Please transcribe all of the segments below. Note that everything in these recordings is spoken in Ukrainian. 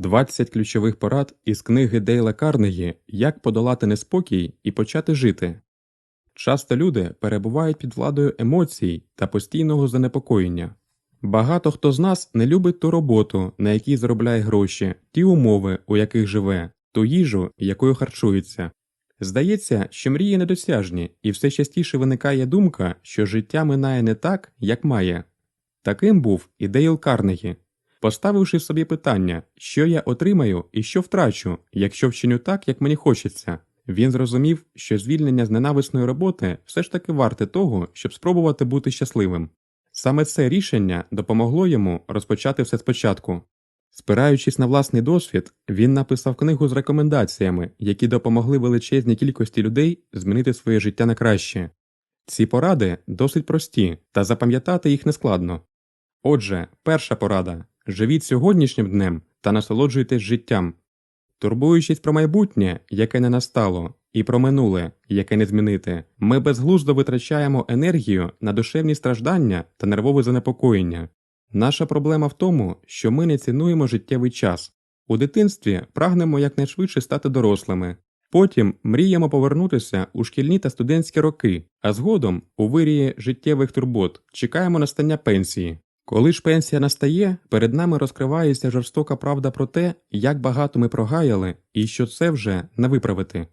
20 ключових порад із книги Дейла Карнегі Як подолати неспокій і почати жити. Часто люди перебувають під владою емоцій та постійного занепокоєння. Багато хто з нас не любить ту роботу, на якій заробляє гроші, ті умови, у яких живе, ту їжу, якою харчується. Здається, що мрії недосяжні, і все частіше виникає думка, що життя минає не так, як має. Таким був і Дейл Карнегі. Поставивши собі питання, що я отримаю і що втрачу, якщо вчиню так, як мені хочеться, він зрозумів, що звільнення з ненависної роботи все ж таки варте того, щоб спробувати бути щасливим. Саме це рішення допомогло йому розпочати все спочатку. Спираючись на власний досвід, він написав книгу з рекомендаціями, які допомогли величезній кількості людей змінити своє життя на краще. Ці поради досить прості, та запам'ятати їх нескладно. Отже, перша порада живіть сьогоднішнім днем та насолоджуйтесь життям. Турбуючись про майбутнє, яке не настало, і про минуле, яке не змінити, ми безглуздо витрачаємо енергію на душевні страждання та нервове занепокоєння. Наша проблема в тому, що ми не цінуємо життєвий час. У дитинстві прагнемо якнайшвидше стати дорослими. Потім мріємо повернутися у шкільні та студентські роки, а згодом, у вирії життєвих турбот, чекаємо настання пенсії. Коли ж пенсія настає, перед нами розкривається жорстока правда про те, як багато ми прогаяли і що це вже не виправити.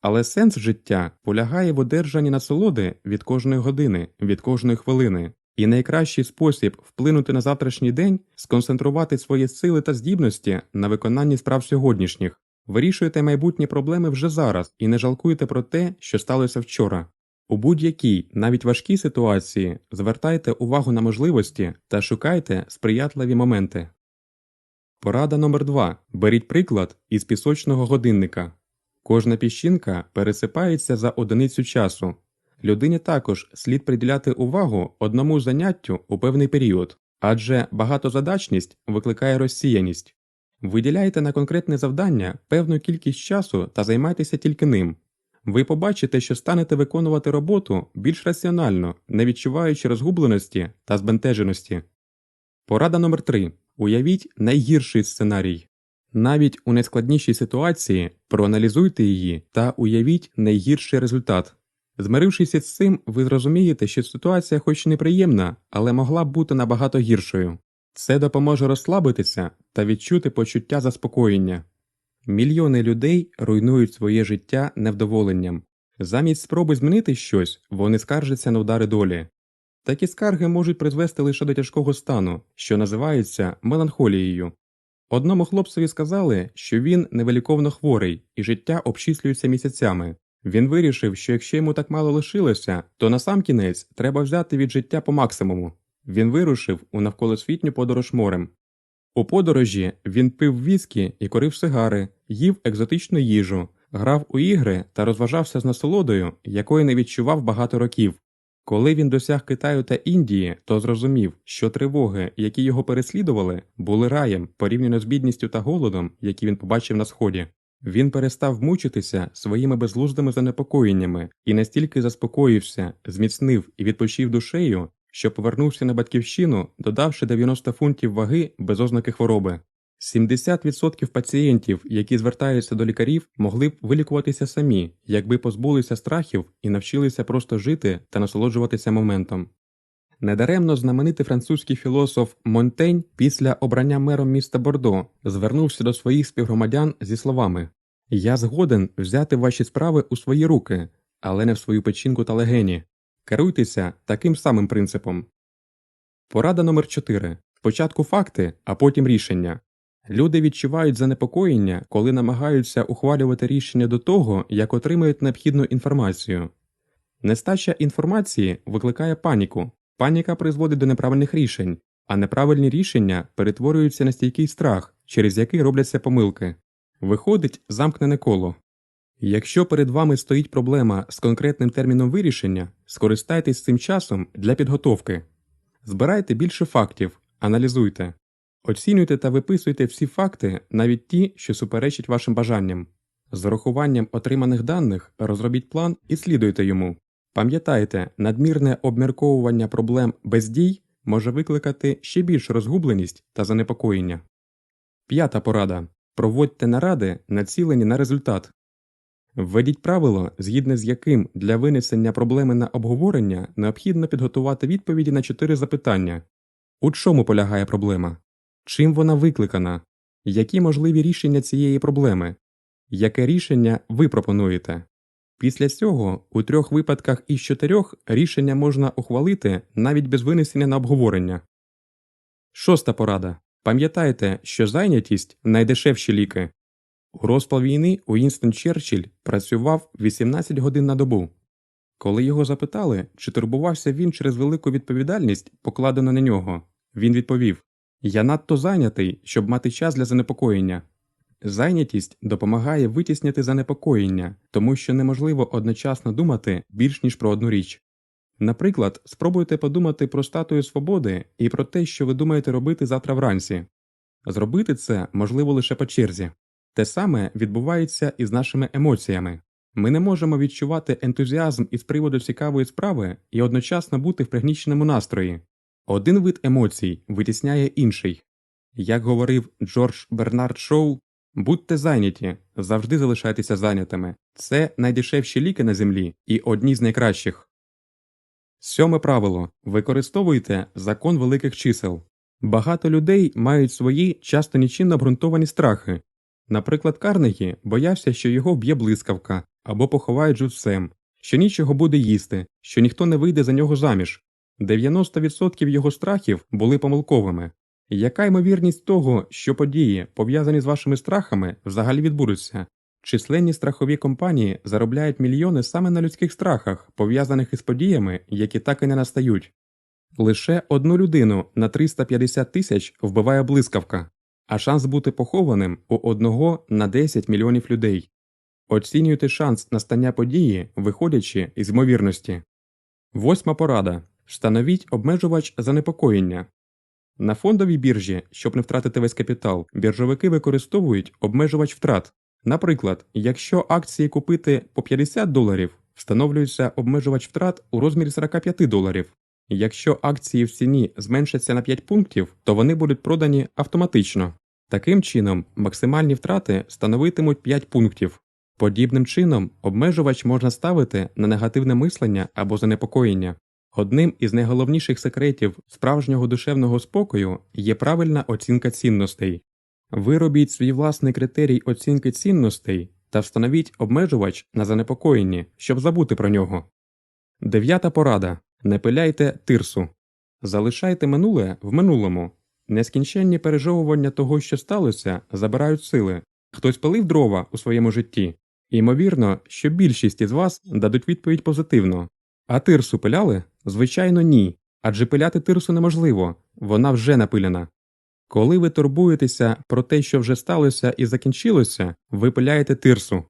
Але сенс життя полягає в одержанні насолоди від кожної години, від кожної хвилини, і найкращий спосіб вплинути на завтрашній день сконцентрувати свої сили та здібності на виконанні справ сьогоднішніх. Вирішуйте майбутні проблеми вже зараз і не жалкуйте про те, що сталося вчора. У будь-якій, навіть важкій ситуації, звертайте увагу на можливості та шукайте сприятливі моменти. Порада номер 2 Беріть приклад із пісочного годинника. Кожна піщинка пересипається за одиницю часу. Людині також слід приділяти увагу одному заняттю у певний період, адже багатозадачність викликає розсіяність. Виділяйте на конкретне завдання певну кількість часу та займайтеся тільки ним. Ви побачите, що станете виконувати роботу більш раціонально, не відчуваючи розгубленості та збентеженості. Порада номер 3 Уявіть найгірший сценарій. Навіть у найскладнішій ситуації проаналізуйте її та уявіть найгірший результат. Змирившись із цим, ви зрозумієте, що ситуація хоч неприємна, але могла б бути набагато гіршою. Це допоможе розслабитися та відчути почуття заспокоєння. Мільйони людей руйнують своє життя невдоволенням. Замість спроби змінити щось, вони скаржаться на удари долі. Такі скарги можуть призвести лише до тяжкого стану, що називається меланхолією. Одному хлопцеві сказали, що він невеликовно хворий і життя обчислюється місяцями. Він вирішив, що якщо йому так мало лишилося, то насамкінець треба взяти від життя по максимуму. Він вирушив у навколосвітню подорож морем. У подорожі він пив віскі і корив сигари, їв екзотичну їжу, грав у ігри та розважався з насолодою, якої не відчував багато років. Коли він досяг Китаю та Індії, то зрозумів, що тривоги, які його переслідували, були раєм порівняно з бідністю та голодом, які він побачив на сході. Він перестав мучитися своїми безглуздими занепокоєннями і настільки заспокоївся, зміцнив і відпочив душею, що повернувся на батьківщину, додавши 90 фунтів ваги без ознаки хвороби. 70% пацієнтів, які звертаються до лікарів, могли б вилікуватися самі, якби позбулися страхів і навчилися просто жити та насолоджуватися моментом. Недаремно знаменитий французький філософ Монтень після обрання мером міста Бордо звернувся до своїх співгромадян зі словами Я згоден взяти ваші справи у свої руки, але не в свою печінку та легені. Керуйтеся таким самим принципом. Порада номер 4 Спочатку факти, а потім рішення. Люди відчувають занепокоєння, коли намагаються ухвалювати рішення до того, як отримають необхідну інформацію. Нестача інформації викликає паніку. Паніка призводить до неправильних рішень, а неправильні рішення перетворюються на стійкий страх, через який робляться помилки. Виходить замкнене коло. Якщо перед вами стоїть проблема з конкретним терміном вирішення, скористайтесь цим часом для підготовки. Збирайте більше фактів, аналізуйте. Оцінюйте та виписуйте всі факти, навіть ті, що суперечать вашим бажанням. З урахуванням отриманих даних розробіть план і слідуйте йому. Пам'ятайте, надмірне обмірковування проблем без дій може викликати ще більшу розгубленість та занепокоєння. П'ята порада. Проводьте наради, націлені на результат. Введіть правило, згідно з яким для винесення проблеми на обговорення необхідно підготувати відповіді на чотири запитання. У чому полягає проблема? Чим вона викликана? Які можливі рішення цієї проблеми? Яке рішення ви пропонуєте? Після цього у трьох випадках із чотирьох рішення можна ухвалити навіть без винесення на обговорення. Шоста порада. Пам'ятайте, що зайнятість найдешевші ліки. У розпал війни Уінстон Черчилль працював 18 годин на добу. Коли його запитали, чи турбувався він через велику відповідальність, покладену на нього, він відповів: Я надто зайнятий, щоб мати час для занепокоєння. Зайнятість допомагає витісняти занепокоєння, тому що неможливо одночасно думати більш ніж про одну річ. Наприклад, спробуйте подумати про статую свободи і про те, що ви думаєте робити завтра вранці. Зробити це можливо лише по черзі. Те саме відбувається і з нашими емоціями. Ми не можемо відчувати ентузіазм із приводу цікавої справи і одночасно бути в пригніченому настрої. Один вид емоцій витісняє інший. Як говорив Джордж Бернард Шоу, будьте зайняті, завжди залишайтеся зайнятими. Це найдешевші ліки на землі і одні з найкращих. Сьоме правило використовуйте закон великих чисел. Багато людей мають свої часто нічим обґрунтовані страхи. Наприклад, Карнегі боявся, що його вб'є блискавка або поховають живцем, що нічого буде їсти, що ніхто не вийде за нього заміж. 90% його страхів були помилковими. Яка ймовірність того, що події, пов'язані з вашими страхами, взагалі відбудуться? Численні страхові компанії заробляють мільйони саме на людських страхах, пов'язаних із подіями, які так і не настають. Лише одну людину на 350 тисяч вбиває блискавка, а шанс бути похованим у одного на 10 мільйонів людей. Оцінюйте шанс настання події, виходячи із ймовірності. Восьма порада. Встановіть обмежувач занепокоєння. На фондовій біржі, щоб не втратити весь капітал, біржовики використовують обмежувач втрат. Наприклад, якщо акції купити по 50 доларів, встановлюється обмежувач втрат у розмірі 45 доларів. Якщо акції в ціні зменшаться на 5 пунктів, то вони будуть продані автоматично. Таким чином, максимальні втрати становитимуть 5 пунктів. Подібним чином, обмежувач можна ставити на негативне мислення або занепокоєння. Одним із найголовніших секретів справжнього душевного спокою є правильна оцінка цінностей. Виробіть свій власний критерій оцінки цінностей та встановіть обмежувач на занепокоєнні, щоб забути про нього. Дев'ята порада. Не пиляйте тирсу. Залишайте минуле в минулому. Нескінченні пережовування того, що сталося, забирають сили. Хтось пилив дрова у своєму житті. Ймовірно, що більшість із вас дадуть відповідь позитивно. А тирсу пиляли? Звичайно, ні. Адже пиляти тирсу неможливо, вона вже напилена. Коли ви турбуєтеся про те, що вже сталося і закінчилося, ви пиляєте тирсу.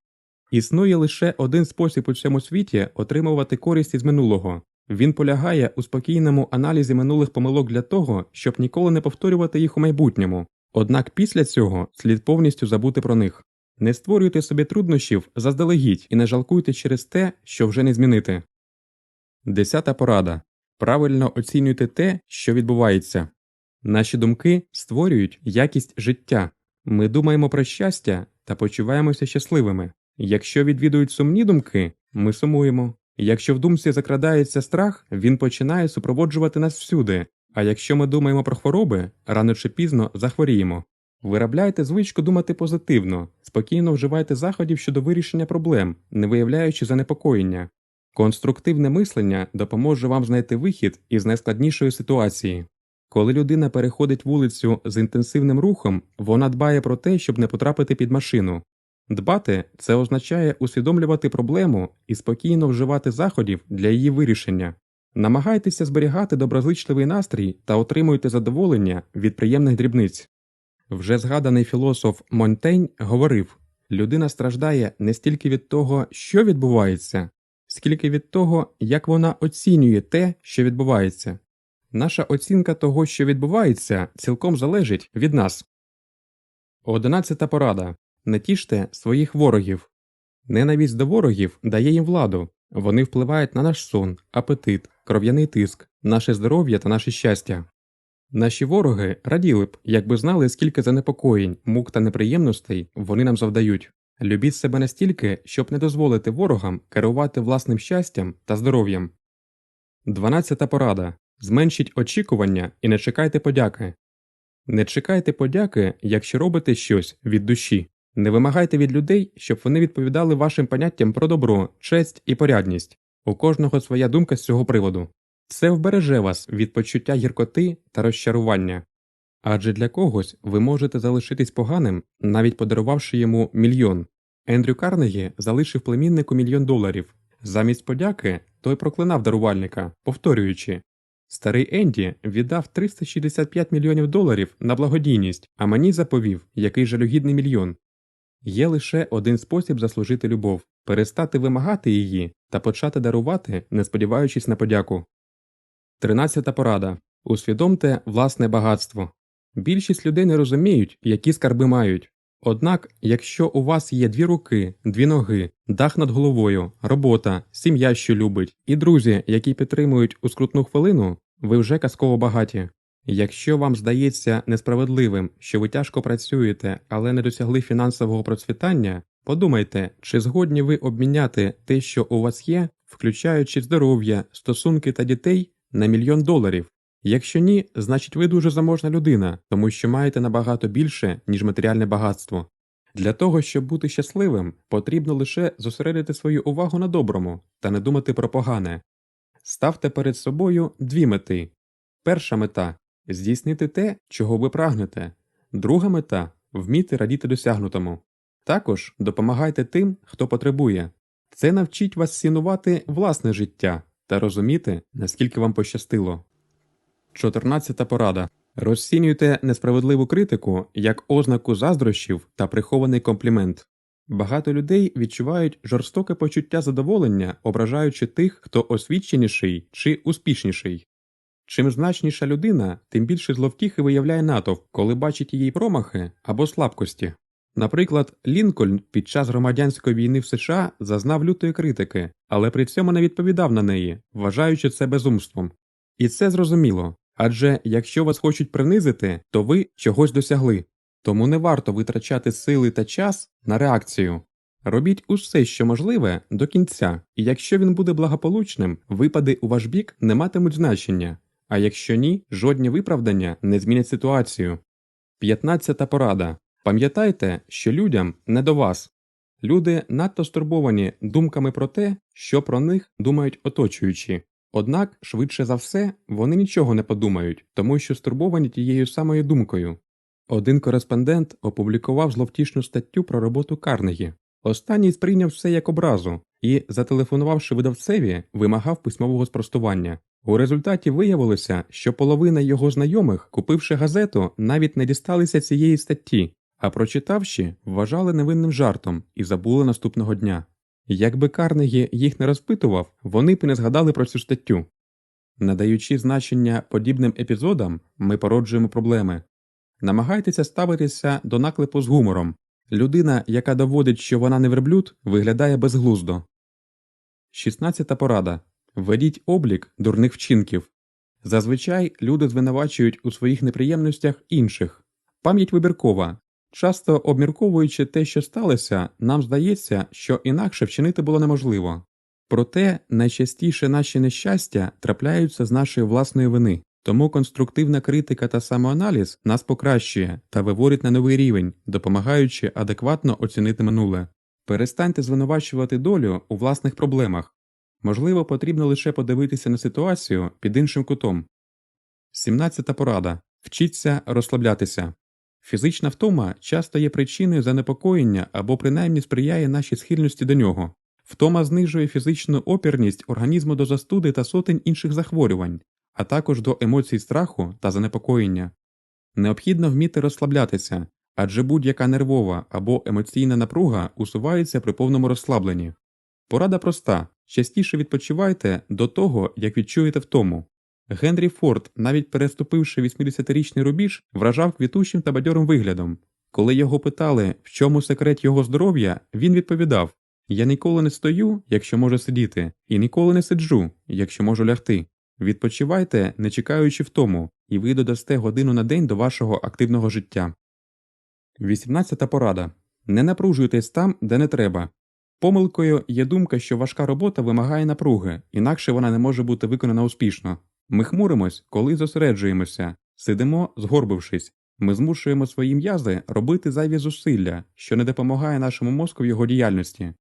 Існує лише один спосіб у цьому світі отримувати користь із минулого. Він полягає у спокійному аналізі минулих помилок для того, щоб ніколи не повторювати їх у майбутньому. Однак після цього слід повністю забути про них. Не створюйте собі труднощів заздалегідь і не жалкуйте через те, що вже не змінити. Десята порада. Правильно оцінюйте те, що відбувається. Наші думки створюють якість життя. Ми думаємо про щастя та почуваємося щасливими. Якщо відвідують сумні думки, ми сумуємо. Якщо в думці закрадається страх, він починає супроводжувати нас всюди. А якщо ми думаємо про хвороби, рано чи пізно захворіємо. Виробляйте звичку думати позитивно, спокійно вживайте заходів щодо вирішення проблем, не виявляючи занепокоєння. Конструктивне мислення допоможе вам знайти вихід із найскладнішої ситуації. Коли людина переходить вулицю з інтенсивним рухом, вона дбає про те, щоб не потрапити під машину. Дбати це означає усвідомлювати проблему і спокійно вживати заходів для її вирішення. Намагайтеся зберігати доброзичливий настрій та отримуйте задоволення від приємних дрібниць. Вже згаданий філософ Монтень говорив людина страждає не стільки від того, що відбувається, скільки від того, як вона оцінює те, що відбувається. Наша оцінка того, що відбувається, цілком залежить від нас. Одинадцята порада не тіште своїх ворогів. Ненависть до ворогів дає їм владу, вони впливають на наш сон, апетит, кров'яний тиск, наше здоров'я та наше щастя. Наші вороги раділи б, якби знали, скільки занепокоєнь, мук та неприємностей вони нам завдають. Любіть себе настільки, щоб не дозволити ворогам керувати власним щастям та здоров'ям. 12 порада. Зменшіть очікування і не чекайте подяки. Не чекайте подяки, якщо робите щось від душі. Не вимагайте від людей, щоб вони відповідали вашим поняттям про добро, честь і порядність. У кожного своя думка з цього приводу. Це вбереже вас від почуття гіркоти та розчарування. Адже для когось ви можете залишитись поганим, навіть подарувавши йому мільйон. Ендрю Карнегі залишив племіннику мільйон доларів. Замість подяки той проклинав дарувальника, повторюючи Старий Енді віддав 365 мільйонів доларів на благодійність, а мені заповів, який жалюгідний мільйон. Є лише один спосіб заслужити любов перестати вимагати її та почати дарувати, не сподіваючись на подяку. Тринадцята порада. Усвідомте власне багатство. Більшість людей не розуміють, які скарби мають. Однак, якщо у вас є дві руки, дві ноги, дах над головою, робота, сім'я, що любить, і друзі, які підтримують у скрутну хвилину, ви вже казково багаті. Якщо вам здається несправедливим, що ви тяжко працюєте, але не досягли фінансового процвітання, подумайте, чи згодні ви обміняти те, що у вас є, включаючи здоров'я, стосунки та дітей, на мільйон доларів. Якщо ні, значить ви дуже заможна людина, тому що маєте набагато більше, ніж матеріальне багатство. Для того, щоб бути щасливим, потрібно лише зосередити свою увагу на доброму та не думати про погане. Ставте перед собою дві мети. Перша мета здійснити те, чого ви прагнете. Друга мета вміти радіти досягнутому. Також допомагайте тим, хто потребує. Це навчить вас цінувати власне життя та розуміти, наскільки вам пощастило. 14 порада. Розцінюйте несправедливу критику як ознаку заздрощів та прихований комплімент. Багато людей відчувають жорстоке почуття задоволення, ображаючи тих, хто освіченіший чи успішніший. Чим значніша людина, тим більше зловтіхи виявляє натовп, коли бачить її промахи або слабкості. Наприклад, Лінкольн під час громадянської війни в США зазнав лютої критики, але при цьому не відповідав на неї, вважаючи це безумством. І це зрозуміло. Адже якщо вас хочуть принизити, то ви чогось досягли, тому не варто витрачати сили та час на реакцію. Робіть усе, що можливе, до кінця, і якщо він буде благополучним, випади у ваш бік не матимуть значення, а якщо ні, жодні виправдання не змінять ситуацію. 15 порада. Пам'ятайте, що людям не до вас. Люди надто стурбовані думками про те, що про них думають оточуючі. Однак, швидше за все, вони нічого не подумають, тому що стурбовані тією самою думкою. Один кореспондент опублікував зловтішну статтю про роботу Карнегі. Останній сприйняв все як образу і, зателефонувавши видавцеві, вимагав письмового спростування. У результаті виявилося, що половина його знайомих, купивши газету, навіть не дісталися цієї статті, а прочитавши, вважали невинним жартом і забули наступного дня. Якби Карнегі їх не розпитував, вони б не згадали про цю статтю. Надаючи значення подібним епізодам, ми породжуємо проблеми. Намагайтеся ставитися до наклепу з гумором. Людина, яка доводить, що вона не верблюд, виглядає безглуздо. 16 порада. Ведіть облік дурних вчинків. Зазвичай люди звинувачують у своїх неприємностях інших. Пам'ять вибіркова. Часто обмірковуючи те, що сталося, нам здається, що інакше вчинити було неможливо. Проте найчастіше наші нещастя трапляються з нашої власної вини, тому конструктивна критика та самоаналіз нас покращує та виводить на новий рівень, допомагаючи адекватно оцінити минуле. Перестаньте звинувачувати долю у власних проблемах. Можливо, потрібно лише подивитися на ситуацію під іншим кутом. 17 порада. Вчіться розслаблятися. Фізична втома часто є причиною занепокоєння або принаймні сприяє нашій схильності до нього. Втома знижує фізичну опірність організму до застуди та сотень інших захворювань, а також до емоцій страху та занепокоєння. Необхідно вміти розслаблятися, адже будь-яка нервова або емоційна напруга усувається при повному розслабленні. Порада проста частіше відпочивайте до того, як відчуєте втому. Генрі Форд, навіть переступивши 80-річний рубіж, вражав квітучим та бадьорим виглядом. Коли його питали, в чому секрет його здоров'я, він відповідав Я ніколи не стою, якщо можу сидіти, і ніколи не сиджу, якщо можу лягти. Відпочивайте, не чекаючи втому, і ви додасте годину на день до вашого активного життя. 18 порада. Не напружуйтесь там, де не треба. Помилкою є думка, що важка робота вимагає напруги, інакше вона не може бути виконана успішно. Ми хмуримось, коли зосереджуємося, сидимо, згорбившись. Ми змушуємо свої м'язи робити зайві зусилля, що не допомагає нашому мозку в його діяльності.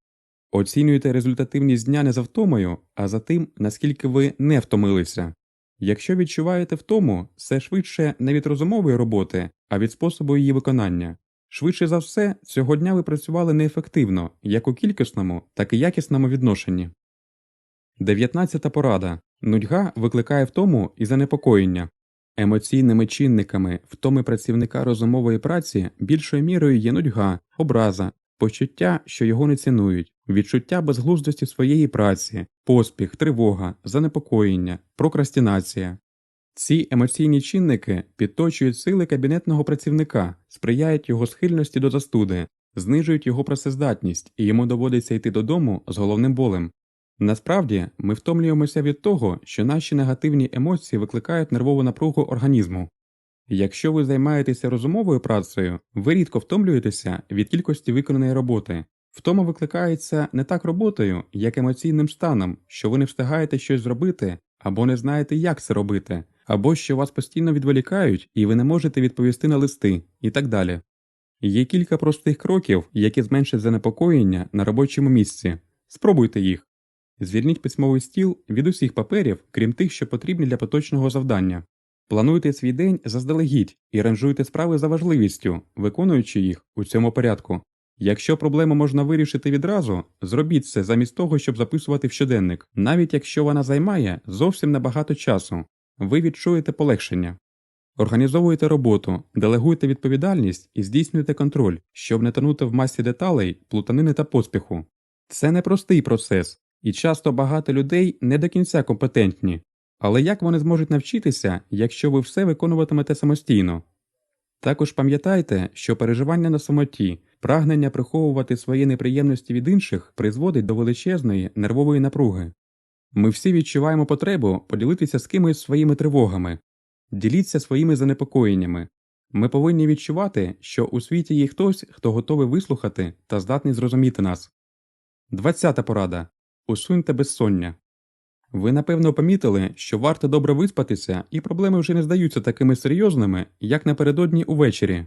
Оцінюйте результативність дня не за втомою, а за тим, наскільки ви не втомилися. Якщо відчуваєте втому, це швидше не від розумової роботи, а від способу її виконання. Швидше за все, цього дня ви працювали неефективно, як у кількісному, так і якісному відношенні. 19 порада. Нудьга викликає втому і занепокоєння. Емоційними чинниками втоми працівника розумової праці більшою мірою є нудьга, образа, почуття, що його не цінують, відчуття безглуздості своєї праці, поспіх, тривога, занепокоєння, прокрастинація. Ці емоційні чинники підточують сили кабінетного працівника, сприяють його схильності до застуди, знижують його працездатність, і йому доводиться йти додому з головним болем. Насправді, ми втомлюємося від того, що наші негативні емоції викликають нервову напругу організму. Якщо ви займаєтеся розумовою працею, ви рідко втомлюєтеся від кількості виконаної роботи. Втома викликається не так роботою, як емоційним станом, що ви не встигаєте щось зробити або не знаєте, як це робити, або що вас постійно відволікають і ви не можете відповісти на листи, і так далі. Є кілька простих кроків, які зменшать занепокоєння на робочому місці. Спробуйте їх. Звільніть письмовий стіл від усіх паперів, крім тих, що потрібні для поточного завдання. Плануйте свій день заздалегідь і ранжуйте справи за важливістю, виконуючи їх у цьому порядку. Якщо проблему можна вирішити відразу, зробіть це замість того, щоб записувати в щоденник, навіть якщо вона займає зовсім небагато часу, ви відчуєте полегшення. Організовуйте роботу, делегуйте відповідальність і здійснюйте контроль, щоб не тонути в масі деталей, плутанини та поспіху. Це непростий процес, і часто багато людей не до кінця компетентні. Але як вони зможуть навчитися, якщо ви все виконуватимете самостійно? Також пам'ятайте, що переживання на самоті, прагнення приховувати свої неприємності від інших призводить до величезної нервової напруги. Ми всі відчуваємо потребу поділитися з кимось своїми тривогами, діліться своїми занепокоєннями. Ми повинні відчувати, що у світі є хтось, хто готовий вислухати та здатний зрозуміти нас. 20 порада. Усуньте безсоння. Ви напевно помітили, що варто добре виспатися, і проблеми вже не здаються такими серйозними, як напередодні увечері.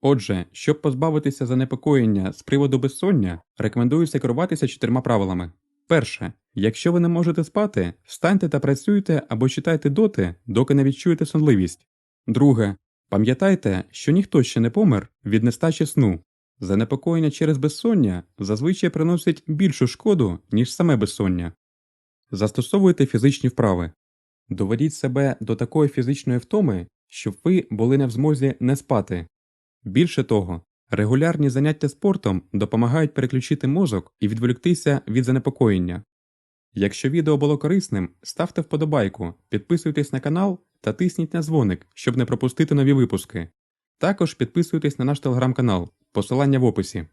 Отже, щоб позбавитися занепокоєння з приводу безсоння, рекомендується керуватися чотирма правилами. Перше, якщо ви не можете спати, встаньте та працюйте або читайте доти, доки не відчуєте сонливість. Друге, пам'ятайте, що ніхто ще не помер від нестачі сну. Занепокоєння через безсоння зазвичай приносить більшу шкоду, ніж саме безсоння. Застосовуйте фізичні вправи. Доведіть себе до такої фізичної втоми, щоб ви були не в змозі не спати. Більше того, регулярні заняття спортом допомагають переключити мозок і відволіктися від занепокоєння. Якщо відео було корисним, ставте вподобайку, підписуйтесь на канал та тисніть на дзвоник, щоб не пропустити нові випуски. Також підписуйтесь на наш телеграм-канал, посилання в описі.